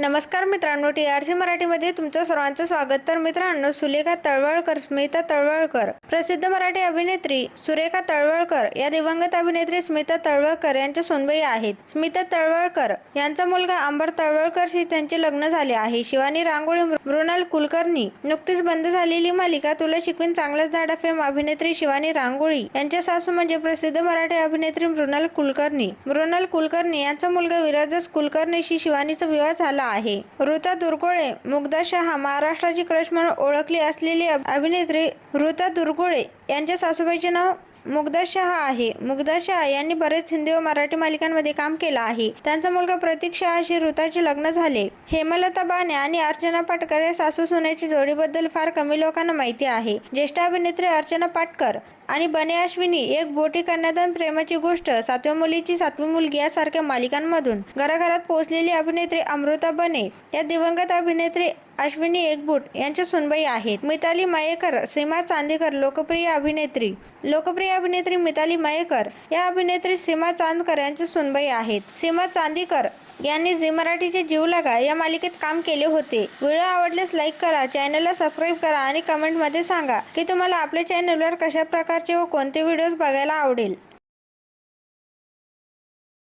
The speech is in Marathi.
नमस्कार मित्रांनो टी आर सी मराठीमध्ये तुमचं सर्वांचं स्वागत. तर मित्रांनो सुलेखा तळवळकर स्मिता तळवळकर प्रसिद्ध मराठी अभिनेत्री सुरेखा तळवळकर या दिवंगत अभिनेत्री स्मिता तळवळकर यांच्या सोनबाई आहेत. स्मिता तळवळकर यांचा मुलगा अंबर तळवळकरशी त्यांचे लग्न झाले आहे. शिवानी रांगोळी मृणाल कुलकर्णी नुकतीच बंद झालेली मालिका तुला शिकवीन चांगलाच झाडा फेम अभिनेत्री शिवानी रांगोळी. यांच्या सासू म्हणजे प्रसिद्ध मराठी अभिनेत्री मृणाल कुलकर्णी. मृणाल कुलकर्णी यांचा मुलगा विराजस कुलकर्णीशी शिवानीचा विवाह झाला आहे. ऋता दुर्गुळे मुग्धाशहा महाराष्ट्राची क्रश म्हणून ओळखली असलेली अभिनेत्री ऋता दुर्गुळे यांच्या सासूबाईचे नाव मुग्धा शहा आहे. मुग्धा शहा यांनी बरेच हिंदी व मराठी मालिकांमध्ये काम केलं आहे. त्यांचा मुलगा प्रतीक शहाशी ऋताचे लग्न झाले. हेमलता बाने आणि अर्चना पाटकर या सासू सुनेची जोडीबद्दल फार कमी लोकांना माहिती आहे. ज्येष्ठ अभिनेत्री अर्चना पाटकर आणि बने अश्विनी एक बोटी कन्यादान प्रेमाची गोष्ट सातव्या मुलीची सातवी मुलगी यासारख्या मालिकांमधून घराघरात पोहोचलेली अभिनेत्री अमृता बने या दिवंगत अभिनेत्री अश्विनी एकबूट यांच्या सुनबाई आहेत. मिताली मयेकर सीमा चांदेकर लोकप्रिय अभिनेत्री. लोकप्रिय अभिनेत्री मिताली मयेकर या अभिनेत्री सीमा चांदकर यांच्या सुनबाई आहेत. सीमा चांदीकर यांनी झी मराठीचे जीव लागा या मालिकेत काम केले होते. व्हिडिओ आवडल्यास लाईक करा चॅनलला सबस्क्राईब करा आणि कमेंटमध्ये सांगा की तुम्हाला आपल्या चॅनलवर कशा प्रकारचे व कोणते व्हिडिओज बघायला आवडेल?